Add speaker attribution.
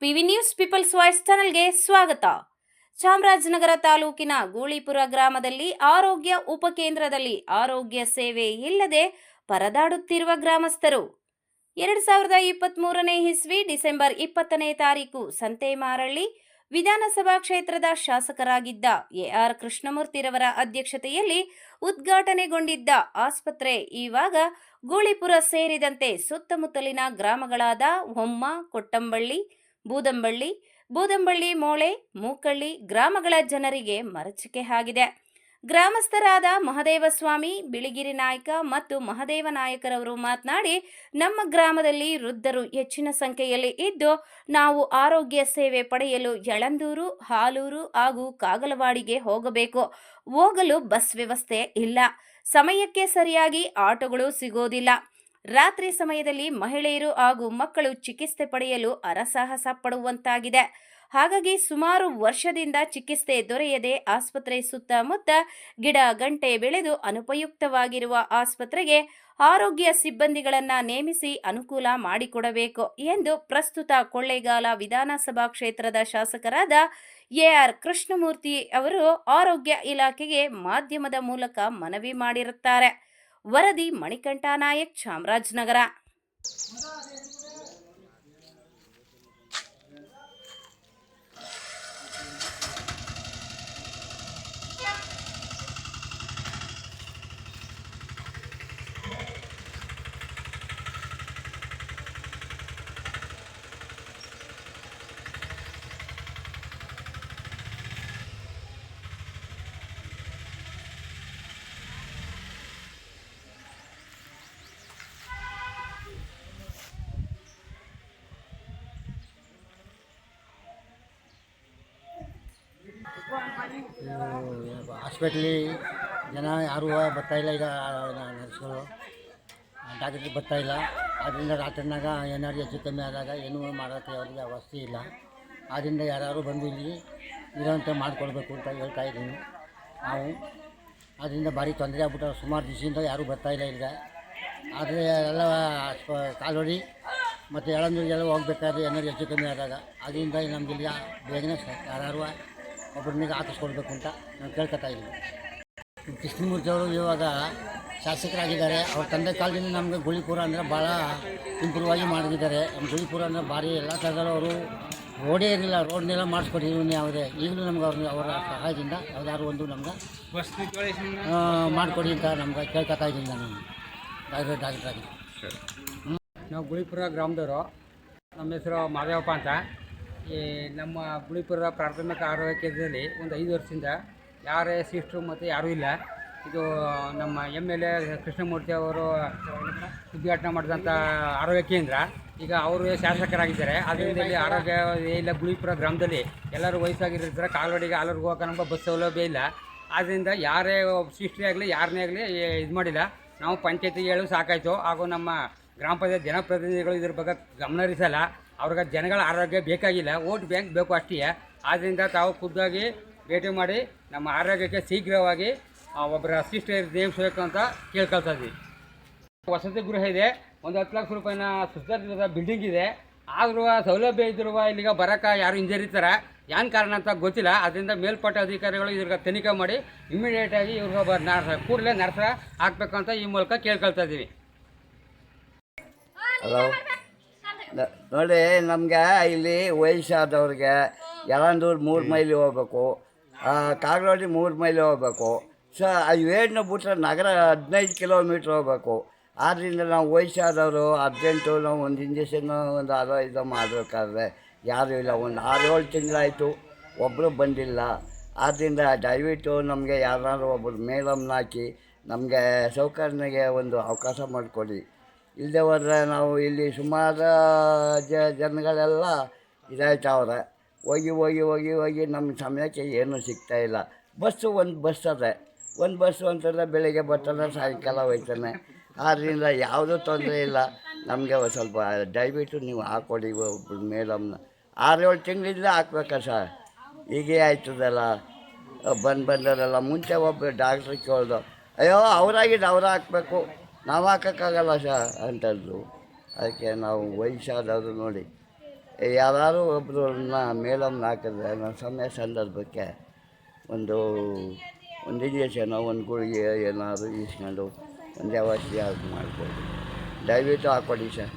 Speaker 1: PV news people's voice ಚಾನಲ್ಗೆ ಸ್ವಾಗತ. ಚಾಮರಾಜನಗರ ತಾಲೂಕಿನ ಗೂಳಿಪುರ ಗ್ರಾಮದಲ್ಲಿ ಆರೋಗ್ಯ ಉಪಕೇಂದ್ರದಲ್ಲಿ ಆರೋಗ್ಯ ಸೇವೆ ಇಲ್ಲದೆ ಪರದಾಡುತ್ತಿರುವ ಗ್ರಾಮಸ್ಥರು. ಎರಡು ಸಾವಿರದ ಇಪ್ಪತ್ತ್ಮೂರನೇ ಇಸ್ವಿ ಡಿಸೆಂಬರ್ ಇಪ್ಪತ್ತನೇ ತಾರೀಕು ಸಂತೇಮಾರಳ್ಳಿ ವಿಧಾನಸಭಾ ಕ್ಷೇತ್ರದ ಶಾಸಕರಾಗಿದ್ದ ಎಆರ್ ಕೃಷ್ಣಮೂರ್ತಿರವರ ಅಧ್ಯಕ್ಷತೆಯಲ್ಲಿ ಉದ್ಘಾಟನೆಗೊಂಡಿದ್ದ ಆಸ್ಪತ್ರೆ ಈವಾಗ ಗೂಳಿಪುರ ಸೇರಿದಂತೆ ಸುತ್ತಮುತ್ತಲಿನ ಗ್ರಾಮಗಳಾದ ಹೊಮ್ಮ, ಕೊಟ್ಟಂಬಳ್ಳಿ, ಬೂದಂಬಳ್ಳಿ ಬೂದಂಬಳ್ಳಿ, ಮೋಳೆ, ಮೂಕಳ್ಳಿ ಗ್ರಾಮಗಳ ಜನರಿಗೆ ಮರಚಿಕೆ ಆಗಿದೆ. ಗ್ರಾಮಸ್ಥರಾದ ಮಹದೇವಸ್ವಾಮಿ, ಬಿಳಿಗಿರಿ ನಾಯಕ ಮತ್ತು ಮಹದೇವ ನಾಯಕರವರು ಮಾತನಾಡಿ, ನಮ್ಮ ಗ್ರಾಮದಲ್ಲಿ ವೃದ್ಧರು ಹೆಚ್ಚಿನ ಸಂಖ್ಯೆಯಲ್ಲಿ ಇದ್ದು, ನಾವು ಆರೋಗ್ಯ ಸೇವೆ ಪಡೆಯಲು ಯಳಂದೂರು, ಹಾಲೂರು ಹಾಗೂ ಕಾಗಲವಾಡಿಗೆ ಹೋಗಬೇಕು. ಹೋಗಲು ಬಸ್ ವ್ಯವಸ್ಥೆ ಇಲ್ಲ. ಸಮಯಕ್ಕೆ ಸರಿಯಾಗಿ ಆಟೋಗಳು ಸಿಗೋದಿಲ್ಲ. ರಾತ್ರಿ ಸಮಯದಲ್ಲಿ ಮಹಿಳೆಯರು ಹಾಗೂ ಮಕ್ಕಳು ಚಿಕಿತ್ಸೆ ಪಡೆಯಲು ಅರಸಾಹಸ ಪಡುವಂತಾಗಿದೆ. ಹಾಗಾಗಿ ಸುಮಾರು ವರ್ಷದಿಂದ ಚಿಕಿತ್ಸೆ ದೊರೆಯದೆ ಆಸ್ಪತ್ರೆ ಸುತ್ತಮುತ್ತ ಗಿಡ, ಗಂಟೆ ಬೆಳೆದು ಅನುಪಯುಕ್ತವಾಗಿರುವ ಆಸ್ಪತ್ರೆಗೆ ಆರೋಗ್ಯ ಸಿಬ್ಬಂದಿಗಳನ್ನು ನೇಮಿಸಿ ಅನುಕೂಲ ಮಾಡಿಕೊಡಬೇಕು ಎಂದು ಪ್ರಸ್ತುತ ಕೊಳ್ಳೇಗಾಲ ವಿಧಾನಸಭಾ ಕ್ಷೇತ್ರದ ಶಾಸಕರಾದ ಎಆರ್ ಕೃಷ್ಣಮೂರ್ತಿ ಅವರು ಆರೋಗ್ಯ ಇಲಾಖೆಗೆ ಮಾಧ್ಯಮದ ಮೂಲಕ ಮನವಿ ಮಾಡಿರುತ್ತಾರೆ. ವರದಿ ಮಣಿಕಂಠ ನಾಯಕ್ ಚಾಮರಾಜನಗರ.
Speaker 2: ಹಾಸ್ಪಿಟ್ಲಿ ಜನ ಯಾರೂ ಬರ್ತಾಯಿಲ್ಲ ಈಗ ನರ್ಸ್ಗಳು. ಡಾಕ್ಟ್ರಿಗೆ ಬರ್ತಾಯಿಲ್ಲ ಆದ್ದರಿಂದ ರಾತ್ರಿನಾಗ ಏನಾದ್ರು ಹೆಚ್ಚು ಕಮ್ಮಿ ಆದಾಗ ಏನೂ ಮಾಡೋಕ್ಕೆ ಅವ್ರಿಗೆ ವ್ಯವಸ್ಥೆ ಇಲ್ಲ. ಆದ್ದರಿಂದ ಯಾರು ಬಂದು ಇಲ್ಲಿ ಇರೋಂಥ ಮಾಡಿಕೊಡ್ಬೇಕು ಅಂತ ಹೇಳ್ತಾ ಇದ್ದೀನಿ ನಾವು. ಅದರಿಂದ ಭಾರಿ ತೊಂದರೆ ಆಗ್ಬಿಟ್ಟು ಸುಮಾರು ದಿವಸದಿಂದ ಯಾರೂ ಬರ್ತಾಯಿಲ್ಲ ಈಗ. ಆದರೆ ಎಲ್ಲ ಕಾಲೋಡಿ ಮತ್ತು ಎಳಂದೂರಿಗೆಲ್ಲ ಹೋಗ್ಬೇಕಾದ್ರೆ ಏನಾದ್ರು ಹೆಚ್ಚು ಕಮ್ಮಿ ಆದಾಗ. ಅದರಿಂದ ನಮಗೆ ಇಲ್ಲಿ ಬೇಗನೆ ಯಾರು ಒಬ್ಬರನ್ನಿಗೆ ಹಾಕಿಸ್ಕೊಡ್ಬೇಕು ಅಂತ ನಾನು ಕೇಳ್ಕೊತಾ ಇದ್ದೀನಿ. ಕೃಷ್ಣಮೂರ್ತಿ ಅವರು ಇವಾಗ ಶಾಸಕರಾಗಿದ್ದಾರೆ. ಅವ್ರ ತಂದೆ ಕಾಲದಿಂದ ನಮಗೆ ಗುಳಿಪುರ ಅಂದರೆ ಭಾಳ ಇಂಪ್ರೂವ್ ಆಗಿ ಮಾಡಿದ್ದಾರೆ. ನಮ್ಮ ಗುಳಿಪುರ ಅಂದರೆ ಭಾರಿ ಎಲ್ಲ ಥರದಲ್ಲೂ ಅವರು ರೋಡೇ ಇರಲಿಲ್ಲ. ರೋಡ್ನೆಲ್ಲ ಮಾಡಿಸ್ಕೊಟ್ಟಿದ್ರು ಯಾವುದೇ. ಈಗಲೂ ನಮ್ಗೆ ಅವ್ರ ಅವರ ಸಹಾಯದಿಂದ ಯಾವ್ದಾದ್ರು ಒಂದು ನಮ್ಗೆ ಮಾಡಿಕೊಡಿ ಅಂತ ನಮ್ಗೆ ಕೇಳ್ಕೊತಾ ಇದ್ದೀನಿ ನಾನು. ಡಾಕ್ಟರ್ ಡಾಕ್ಟ್ರಾಗಿ
Speaker 3: ನಾವು ಗುಳಿಪುರ ಗ್ರಾಮದವರು. ನಮ್ಮ ಹೆಸರು ಮಾದೇವಪ್ಪ ಅಂತ. ಈ ನಮ್ಮ ಗುಳಿಪುರ ಪ್ರಾಥಮಿಕ ಆರೋಗ್ಯ ಕೇಂದ್ರದಲ್ಲಿ ಒಂದು ಐದು ವರ್ಷದಿಂದ ಯಾರೇ ಸಿಸ್ಟ್ರು ಮತ್ತು ಯಾರೂ ಇಲ್ಲ. ಇದು ನಮ್ಮ ಎಂ ಎಲ್ ಎ ಕೃಷ್ಣಮೂರ್ತಿ ಅವರು ಉದ್ಘಾಟನೆ ಮಾಡಿದಂಥ ಆರೋಗ್ಯ ಕೇಂದ್ರ. ಈಗ ಅವರು ಶಾಸಕರಾಗಿದ್ದಾರೆ. ಅದರಿಂದ ಇಲ್ಲಿ ಆರೋಗ್ಯ ಇಲ್ಲ, ಗುಳಿಪುರ ಗ್ರಾಮದಲ್ಲಿ ಎಲ್ಲರೂ ವಯಸ್ಸಾಗಿರ್ತಾರೆ ಕಾಲ್ವಡಿಗೆ ಆಲೂರಿಗೆ ಹೋಗೋಕೆ ನಮ್ಗೆ ಬಸ್ ಸೌಲಭ್ಯ ಇಲ್ಲ. ಆದ್ದರಿಂದ ಯಾರೇ ಸಿಸ್ಟ್ರಿ ಆಗಲಿ ಯಾರನ್ನೇ ಆಗಲಿ ಇದು ಮಾಡಿಲ್ಲ. ನಾವು ಪಂಚಾಯತಿಗೆ ಹೇಳು ಸಾಕಾಯಿತು. ಹಾಗೂ ನಮ್ಮ ಗ್ರಾಮ ಪಂಚಾಯತ್ ಜನಪ್ರತಿನಿಧಿಗಳು ಇದ್ರ ಬಗ್ಗೆ ಗಮನ ಹರಿಸಲ್ಲ. ಅವ್ರಿಗೆ ಜನಗಳ ಆರೋಗ್ಯ ಬೇಕಾಗಿಲ್ಲ, ಓಟ್ ಬ್ಯಾಂಕ್ ಬೇಕು ಅಷ್ಟೇ. ಆದ್ದರಿಂದ ತಾವು ಖುದ್ದಾಗಿ ಭೇಟಿ ಮಾಡಿ ನಮ್ಮ ಆರೋಗ್ಯಕ್ಕೆ ಶೀಘ್ರವಾಗಿ ಒಬ್ಬರ ಸಿಸ್ಟರ್ ನೇಮಿಸಬೇಕು ಅಂತ ಕೇಳ್ಕೊಳ್ತಾ ವಸತಿ ಗೃಹ ಇದೆ, ಒಂದು ಹತ್ತು ಲಕ್ಷ ರೂಪಾಯಿನ ಸುಧಾರಿತ ಬಿಲ್ಡಿಂಗ್ ಇದೆ. ಆದರೂ ಸೌಲಭ್ಯ ಇದ್ರೂ ಇಲ್ಲಿಗೆ ಬರೋಕೆ ಯಾರು ಹಿಂಜರಿತಾರೆ ಏನು ಕಾರಣ ಅಂತ ಗೊತ್ತಿಲ್ಲ. ಅದರಿಂದ ಮೇಲ್ಪಟ್ಟ ಅಧಿಕಾರಿಗಳು ಇದ್ರಿಗೆ ತನಿಖೆ ಮಾಡಿ ಇಮಿಡಿಯೇಟಾಗಿ ಇವ್ರಿಗೆ ನರ್ಸ, ಕೂಡಲೇ ನರ್ಸ ಹಾಕ್ಬೇಕು ಅಂತ ಈ ಮೂಲಕ ಕೇಳ್ಕೊಳ್ತಾ ಇದ್ದೀವಿ
Speaker 4: ಹಲೋ ನೋಡಿ ನಮಗೆ ಇಲ್ಲಿ ವಯಸ್ಸಾದವ್ರಿಗೆ ಯಳಂದೂರು ಮೂರು ಮೈಲಿ ಹೋಗ್ಬೇಕು. ಕಾಗರೋಡಿ ಮೂರು ಮೈಲಿ ಹೋಗ್ಬೇಕು. ಸೊ ಇವೇನು ಬಿಟ್ಟರೆ ನಗರ ಹದಿನೈದು ಕಿಲೋಮೀಟ್ರ್ ಹೋಗ್ಬೇಕು. ಆದ್ದರಿಂದ ನಾವು ವಯಸ್ಸಾದವರು ಅರ್ಜೆಂಟು ನಾವು ಒಂದು ಇಂಜೆಕ್ಷನ್ನು ಒಂದು ಅದೋ ಇದೋ ಮಾಡಬೇಕಾದ್ರೆ ಯಾರೂ ಇಲ್ಲ. ಒಂದು ಆರು ಏಳು ತಿಂಗಳಾಯಿತು ಒಬ್ಬರು ಬಂದಿಲ್ಲ. ಆದ್ದರಿಂದ ದಯವಿಟ್ಟು ನಮಗೆ ಯಾರಾದರೂ ಒಬ್ಬರು ಮೇಲಮ್ನ ಹಾಕಿ ನಮಗೆ ಸೌಕರ್ಯಗೆ ಒಂದು ಅವಕಾಶ ಮಾಡಿಕೊಡಿ. ಇಲ್ಲದೆ ಹೋದರೆ ನಾವು ಇಲ್ಲಿ ಸುಮಾರು ಜ ಜನಗಳೆಲ್ಲ ಇದಾಯ್ತವ್ರೆ. ಹೋಗಿ ಹೋಗಿ ಹೋಗಿ ಹೋಗಿ ನಮ್ಮ ಸಮಯಕ್ಕೆ ಏನೂ ಸಿಗ್ತಾ ಇಲ್ಲ. ಬಸ್ಸು ಒಂದು ಬಸ್ ಅದೆ. ಒಂದು ಬಸ್ಸು ಅಂತಂದರೆ ಬೆಳಿಗ್ಗೆ ಬರ್ತಾನೆ ಸಾಯಂಕಾಲ ಹೋಯ್ತಾನೆ. ಆದ್ದರಿಂದ ಯಾವುದೂ ತೊಂದರೆ ಇಲ್ಲ. ನಮಗೆ ಒಂದು ಸ್ವಲ್ಪ ದಯವಿಟ್ಟು ನೀವು ಹಾಕ್ಕೊಡಿ ಮೇಡಮ್ನ. ಆರು ಏಳು ತಿಂಗಳಿಂದ ಹಾಕ್ಬೇಕಾ ಸರ್? ಹೀಗೆ ಆಯ್ತದಲ್ಲ. ಬಂದು ಬಂದವರೆಲ್ಲ, ಮುಂಚೆ ಒಬ್ಬ ಡಾಕ್ಟ್ರಿಗೆ ಕೇಳ್ದು ಅಯ್ಯೋ ಅವರಾಗಿದ್ದು ಅವ್ರು ಹಾಕ್ಬೇಕು. ನಾವು ಹಾಕೋಕ್ಕಾಗಲ್ಲ ಸರ್ ಅಂಥದ್ದು ಅದಕ್ಕೆ ನಾವು ವಯಸ್ಸಾದವರು ನೋಡಿ. ಯಾರು ಒಬ್ಬರನ್ನ ಮೇಲನ್ನು ಹಾಕಿದ್ರೆ ನನ್ನ ಸಮಯ ಸಂದರ್ಭಕ್ಕೆ ಒಂದು ಒಂದು ಇಂಜೆಕ್ಷನೋ ಒಂದು ಗುಳಿಗೆ ಏನಾದರೂ ಇಸ್ಕೊಂಡು ಒಂದು ವ್ಯವಸ್ಥೆ ಅದು ಮಾಡ್ಬೋದು. ದಯವಿಟ್ಟು ಹಾಕ್ಕೊಡಿ ಸರ್